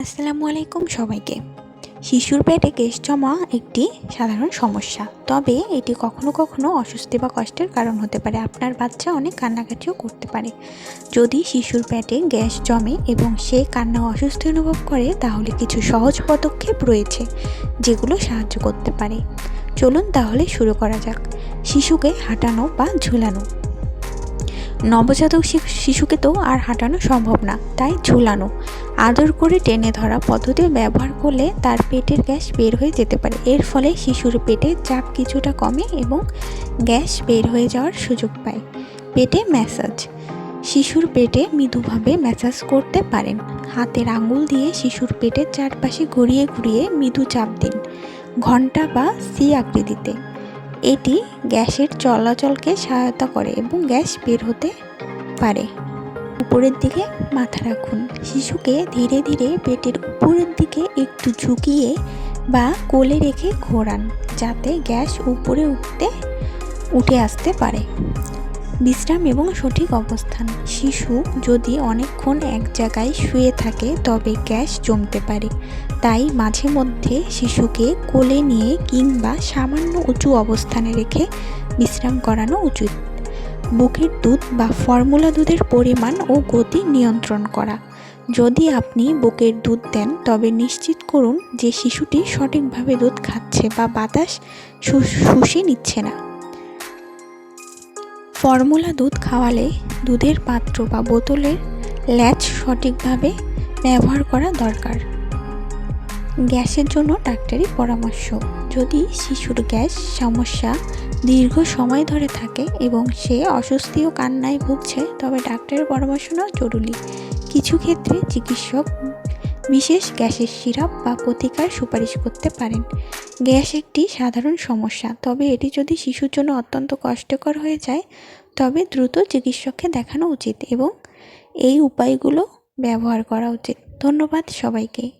আসসালামু আলাইকুম সবাইকে। শিশুর পেটে গ্যাস জমা একটি সাধারণ সমস্যা। তবে এটি কখনো কখনো অস্বস্তি বা কষ্টের কারণ হতে পারে। আপনার বাচ্চা অনেক কান্নাকাটিও করতে পারে। যদি শিশুর পেটে গ্যাস জমে এবং সে কান্না ও অস্বস্তি অনুভব করে, তাহলে কিছু সহজ পদক্ষেপ রয়েছে, যেগুলো সাহায্য করতে পারে। চলুন তাহলে শুরু করা যাক। শিশুকে হাঁটানো বা ঝুলানো। নবজাতক শিশু- শিশুকে তো আর হাঁটানো সম্ভব না, তাই ঝুলানো। আদর করে টেনে ধরা পদ্ধতি ব্যবহার করলে তার পেটের গ্যাস বের হয়ে যেতে পারে। এর ফলে শিশুর পেটে চাপ কিছুটা কমে এবং গ্যাস বের হয়ে যাওয়ার সুযোগ পায়। পেটে ম্যাসাজ। শিশুর পেটে মৃদুভাবে ম্যাসাজ করতে পারেন। হাতের আঙুল দিয়ে শিশুর পেটের চারপাশে ঘুরিয়ে ঘুরিয়ে মৃদু চাপ দিন। ঘণ্টা বা সি আকৃতিতে। এটি গ্যাসের চলাচলকে সহায়তা করে এবং গ্যাস বের হতে পারে। উপরের দিকে মাথা রাখুন। শিশুকে ধীরে ধীরে পেটের উপরের দিকে একটু ঝুঁকিয়ে বা কোলে রেখে ঘোরান, যাতে গ্যাস উপরে উঠতে, উঠে আসতে পারে। বিশ্রাম এবং সঠিক অবস্থান। শিশু যদি অনেকক্ষণ এক জায়গায় শুয়ে থাকে, তবে গ্যাস জমতে পারে। তাই মাঝে মধ্যে শিশুকে কোলে নিয়ে কিংবা সামান্য উঁচু অবস্থানে রেখে বিশ্রাম করানো উচিত। বুকের দুধ বা ফর্মুলা দুধের পরিমাণ ও গতি নিয়ন্ত্রণ করা। যদি আপনি বুকের দুধ দেন, তবে নিশ্চিত করুন যে শিশুটি সঠিকভাবে দুধ খাচ্ছে বা বাতাস শুষে নিচ্ছে না। ফর্মুলা দুধ খাওয়ালে দুধের পাত্র বা বোতলের ল্যাচ সঠিকভাবে ব্যবহার করা দরকার। গ্যাসের জন্য ডাক্তারি পরামর্শ। যদি শিশুর গ্যাস সমস্যা দীর্ঘ সময় ধরে থাকে এবং সে অস্বস্তি ও কান্নায় ভুগছে, তবে ডাক্তারের পরামর্শ নেওয়া জরুরি। কিছু ক্ষেত্রে চিকিৎসক বিশেষ গ্যাসের সিরাপ বা প্রতিকার সুপারিশ করতে পারেন। গ্যাস একটি সাধারণ সমস্যা, তবে এটি যদি শিশুর জন্য অত্যন্ত কষ্টকর হয়ে যায়, তবে দ্রুত চিকিৎসককে দেখানো উচিত এবং এই উপায়গুলো ব্যবহার করা উচিত। ধন্যবাদ সবাইকে।